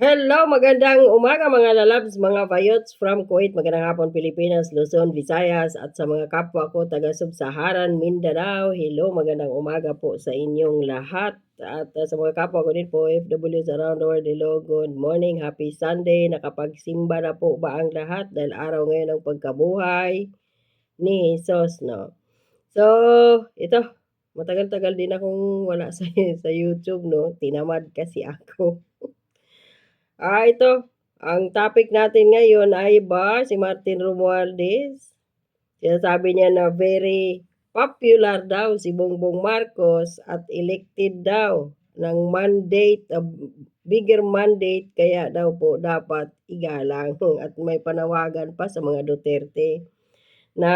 Hello, magandang umaga mga lalabs, mga bayots from Kuwait, magandang hapon Pilipinas, Luzon, Visayas at sa mga kapwa ko taga Sub-Saharan Mindanao. Hello, magandang umaga po sa inyong lahat at uh, sa mga kapwa ko din po OFWs around the world. Hello, good morning, happy Sunday. Nakapagsimba na po ba ang lahat dahil araw ngayon ng pagkabuhay ni Jesus, no? So, ito, matagal-tagal din akong wala sa, sa YouTube, no? Tinamad kasi ako. Ah, ito, ang topic natin ngayon ay ba si Martin Romualdez. Sinasabi niya na very popular daw si Bongbong Marcos at elected daw ng mandate, a bigger mandate, kaya daw po dapat igalang at may panawagan pa sa mga Duterte na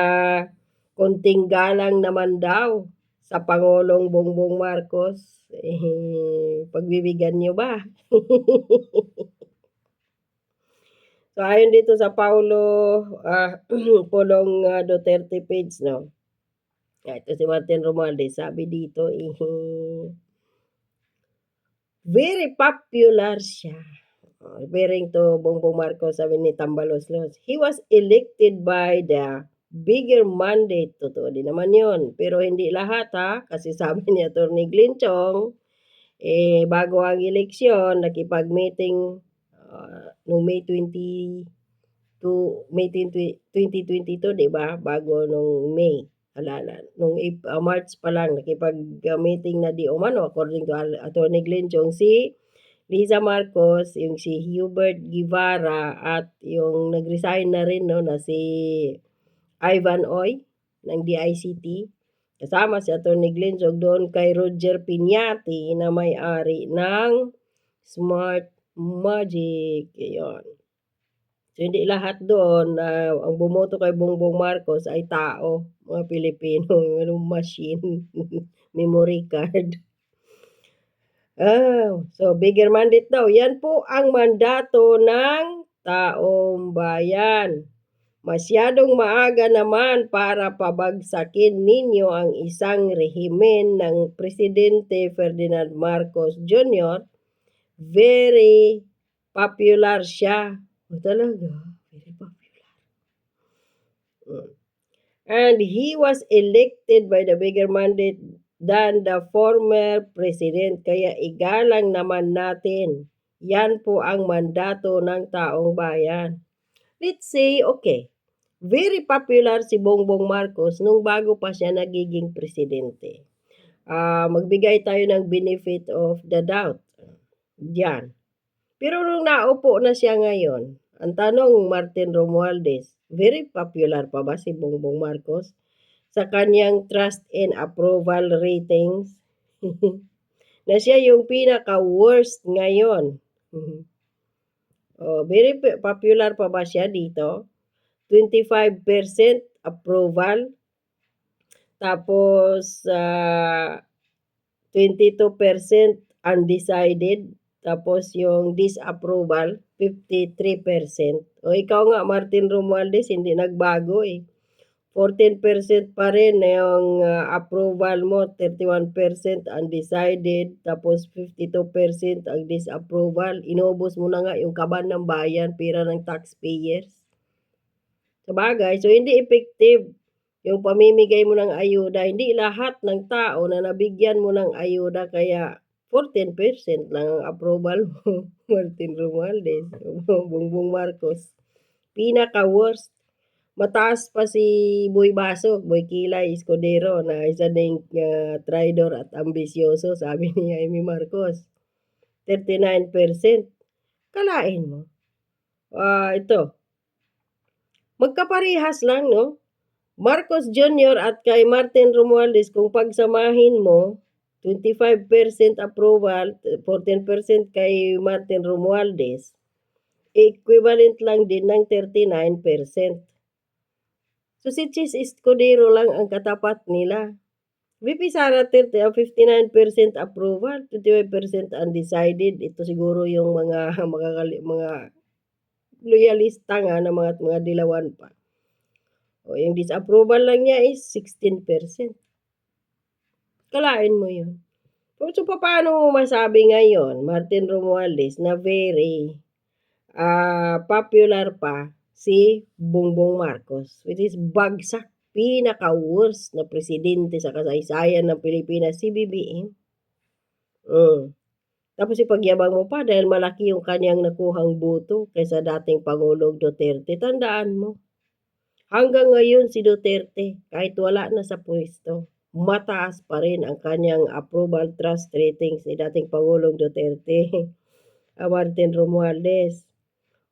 konting galang naman daw sa Pangulong Bongbong Marcos. Eh, pagbibigyan niyo ba? So, ayon dito sa Paulo uh, Pulong uh, Duterte page, no? Ito si Martin Romualdez, sabi dito, eh, very popular siya. Uh, referring to Bongbong Marcos, sabi ni Tambalos Los. He was elected by the bigger mandate. Totoo din naman yun. Pero hindi lahat ha, kasi sabi ni Atty. Glinchong, eh, bago ang eleksyon, nakipag-meeting noong May 20 to May 20, 2022, 'di ba? Bago nung May. Alala, nung uh, March pa lang nakipag-meeting na di umano according to Attorney Glenn Chong si Liza Marcos, yung si Hubert Guevara at yung nag-resign na rin no na si Ivan Oy ng DICT. Kasama si Attorney Glenn Chong doon kay Roger Piñati na may-ari ng Smart Magic. Ayun. So, hindi lahat doon na uh, ang bumoto kay Bongbong Marcos ay tao, mga Pilipino, ano machine, memory card. Ah, so bigger mandate daw. Yan po ang mandato ng taong bayan. Masyadong maaga naman para pabagsakin ninyo ang isang rehimen ng Presidente Ferdinand Marcos Jr. Very popular siya Oh, talaga? Very popular. Mm. And he was elected by the bigger mandate than the former president. Kaya igalang naman natin. Yan po ang mandato ng taong bayan. Let's say, okay, very popular si Bongbong Marcos nung bago pa siya nagiging presidente. Uh, magbigay tayo ng benefit of the doubt. Diyan. Pero nung naupo na siya ngayon, ang tanong Martin Romualdez, very popular pa ba si Bongbong Marcos sa kanyang trust and approval ratings? na siya yung pinaka-worst ngayon. oh, very popular pa ba siya dito? 25% approval. Tapos, uh, ah, 22% undecided. Tapos yung disapproval, 53%. O ikaw nga, Martin Romualdez, hindi nagbago eh. 14% pa rin yung uh, approval mo, 31% undecided, tapos 52% ang disapproval. Inubos mo na nga yung kaban ng bayan, pira ng taxpayers. Sabagay, so hindi effective yung pamimigay mo ng ayuda. Hindi lahat ng tao na nabigyan mo ng ayuda, kaya 14% lang ang approval mo, Martin Romualdez, Bongbong Marcos. Pinaka-worst. Mataas pa si Boy Baso, Boy Kilay Escudero na isa ding uh, traidor at ambisyoso, sabi ni Jaime Marcos. 39%. Kalain mo. Uh, ito. Magkaparehas lang, no? Marcos Jr. at kay Martin Romualdez, kung pagsamahin mo, 25% approval, 14% kay Martin Romualdez, equivalent lang din ng 39%. So si Chis Escudero lang ang katapat nila. VP Sara 30, 59% approval, 25% undecided. Ito siguro yung mga mga mga loyalista nga na mga mga dilawan pa. O yung disapproval lang niya is 16%. Kalain mo yun. So, papaano mo masabi ngayon, Martin Romualdez, na very ah, popular pa si Bongbong Marcos, which is bagsak, pinaka-worst na presidente sa kasaysayan ng Pilipinas, si BBM. Hmm. Tapos ipagyabang mo pa dahil malaki yung kanyang nakuhang boto kaysa dating Pangulong Duterte. Tandaan mo, hanggang ngayon si Duterte, kahit wala na sa pwesto, mataas pa rin ang kanyang approval trust ratings ni dating Pangulong Duterte, ah, Martin Romualdez.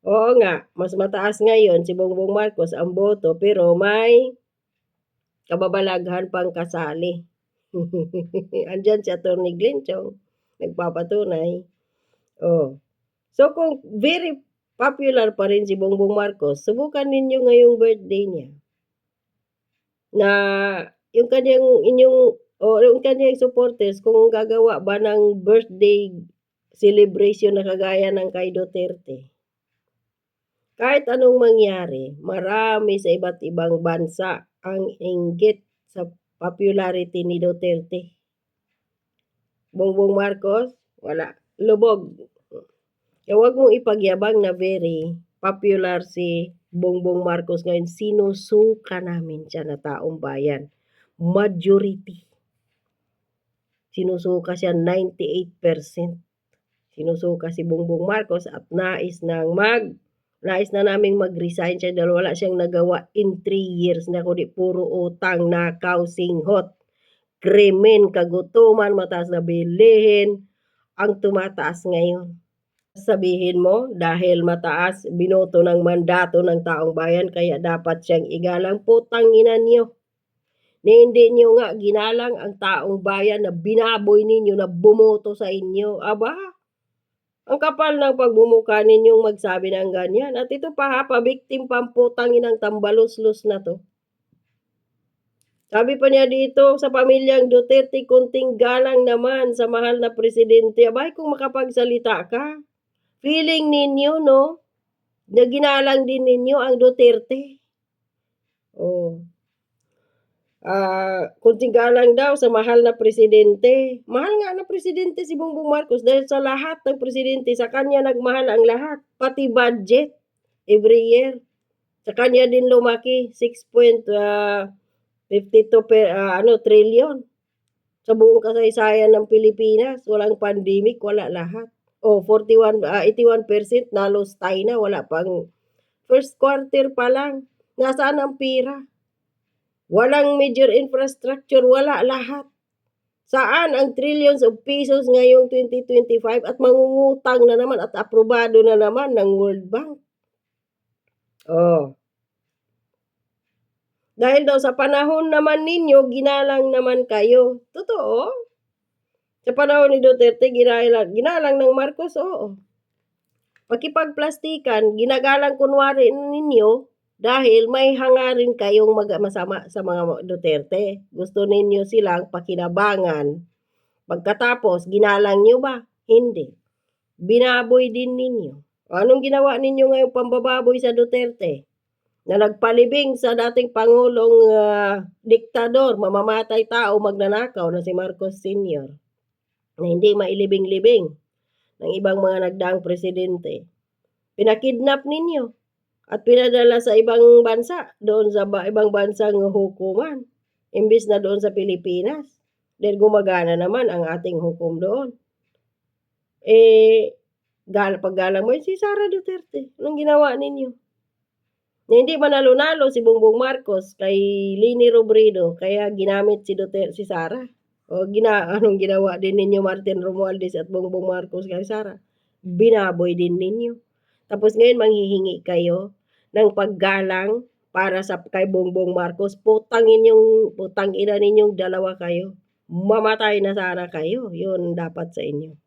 Oo nga, mas mataas ngayon si Bongbong Marcos ang boto pero may kababalaghan pang kasali. Andyan si Atty. Glenn Chong, nagpapatunay. Oh. So kung very popular pa rin si Bongbong Marcos, subukan ninyo ngayong birthday niya. Na yung kanyang inyong o yung kanyang supporters kung gagawa ba ng birthday celebration na kagaya ng kay Duterte. Kahit anong mangyari, marami sa iba't ibang bansa ang inggit sa popularity ni Duterte. Bongbong Marcos, wala. Lubog. Kaya huwag mong ipagyabang na very popular si Bongbong Marcos ngayon. Sinusuka namin siya na taong bayan. Majority. Sinusuka siya 98%. Sinusuka si Bongbong Marcos at nais nang mag nais na naming mag-resign siya dahil wala siyang nagawa in 3 years na kundi puro utang, nakaw, singhot, krimen, kagutuman, mataas na bilihin ang tumataas ngayon. Sabihin mo, dahil mataas, binoto ng mandato ng taong bayan, kaya dapat siyang igalang putang ina niyo. Na hindi niyo nga ginalang ang taong bayan na binaboy ninyo na bumoto sa inyo. Aba, ang kapal ng pagbumuka ninyong magsabi ng ganyan. At ito pa ha, pabiktim pamputang inang tambalos-los na to. Sabi pa niya dito, sa pamilyang Duterte, kunting galang naman sa mahal na presidente. Abay, kung makapagsalita ka, feeling ninyo, no, na ginalang din ninyo ang Duterte. Oh. Ah, kunting galang daw sa mahal na presidente. Mahal nga na presidente si Bongbong Marcos dahil sa lahat ng presidente, sa kanya nagmahal ang lahat. Pati budget, every year. Sa kanya din lumaki, 6.52 per, ah, ano, trillion. Sa buong kasaysayan ng Pilipinas, walang pandemic, wala lahat. O, 41, ah, 81% nalos tayo na, wala pang first quarter pa lang. Nasaan ang pira? Walang major infrastructure, wala lahat. Saan ang trillions of pesos ngayong 2025 at mangungutang na naman at aprobado na naman ng World Bank? Oh. Dahil daw sa panahon naman ninyo, ginalang naman kayo. Totoo. Sa panahon ni Duterte, ginalang, ginalang ng Marcos, oo. Pakipagplastikan, ginagalang kunwari ninyo dahil may hangarin kayong mag masama sa mga Duterte. Gusto ninyo silang pakinabangan. Pagkatapos, ginalang nyo ba? Hindi. Binaboy din ninyo. Anong ginawa ninyo ngayong pambababoy sa Duterte? na nagpalibing sa dating Pangulong uh, diktador, mamamatay tao, magnanakaw na si Marcos Sr. na hindi mailibing-libing ng ibang mga nagdaang presidente. Pinakidnap ninyo at pinadala sa ibang bansa, doon sa ibang bansang hukuman, imbis na doon sa Pilipinas. Dahil gumagana naman ang ating hukom doon. Eh, gal paggalang mo si Sara Duterte. Anong ginawa ninyo? na hindi manalo-nalo si Bongbong Marcos kay Lini Robredo kaya ginamit si Duterte si Sara. O gina anong ginawa din ninyo Martin Romualdez at Bongbong Marcos kay Sara? Binaboy din ninyo. Tapos ngayon manghihingi kayo ng paggalang para sa kay Bongbong Marcos. Putang inyong putang ina ninyong dalawa kayo. Mamatay na sana kayo. 'Yun dapat sa inyo.